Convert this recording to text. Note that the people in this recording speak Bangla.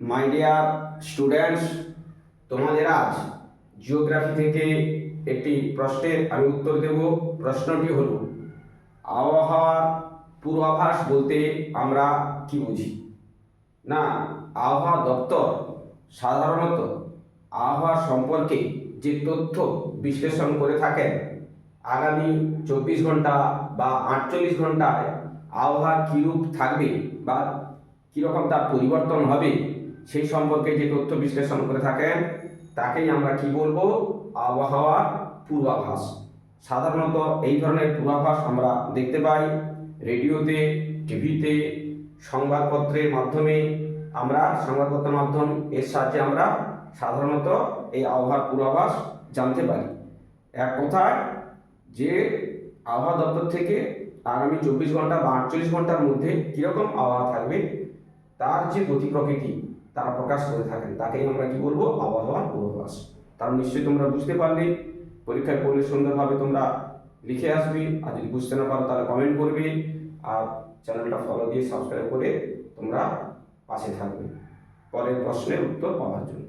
মাই ডিয়ার স্টুডেন্টস তোমাদের আজ জিওগ্রাফি থেকে একটি প্রশ্নের আমি উত্তর দেব। প্রশ্নটি হল, আবহাওয়ার পূর্বাভাস বলতে আমরা কি বুঝি? না, আবহাওয়া দপ্তর সাধারণত আবহাওয়া সম্পর্কে যে তথ্য বিশ্লেষণ করে থাকেন, আগামী চব্বিশ ঘণ্টা বা আটচল্লিশ ঘন্টায় আবহাওয়া কীরূপ থাকবে বা কীরকম তার পরিবর্তন হবে সেই সম্পর্কে যে তথ্য বিশ্লেষণ করে থাকেন, তাকেই আমরা কি বলব? আবহাওয়ার পূর্বাভাস। সাধারণত এই ধরনের পূর্বাভাস আমরা দেখতে পাই রেডিওতে, টিভিতে, সংবাদপত্রের মাধ্যমে। আমরা সংবাদপত্রের মাধ্যম, এর সাহায্যে আমরা সাধারণত এই আবহাওয়ার পূর্বাভাস জানতে পারি। এক কথায়, যে আবহাওয়া দপ্তর থেকে আগামী চব্বিশ ঘণ্টা বা আটচল্লিশ ঘণ্টার মধ্যে কীরকম আবহাওয়া থাকবে, তার যে গতি প্রকৃতি তারা প্রকাশ করে থাকেন। তাকেই আমরা কি বলব? আবহাওয়ার পূর্বাভাস। তার নিশ্চয়ই তোমরা বুঝতে পারলে। পরীক্ষায় পড়লে সুন্দরভাবে তোমরা লিখে আসবে। আর যদি বুঝতে না পারো, তাহলে কমেন্ট করবে। আর চ্যানেলটা ফলো দিয়ে সাবস্ক্রাইব করে তোমরা পাশে থাকবে। পরের প্রশ্নের উত্তর পাওয়ার জন্য।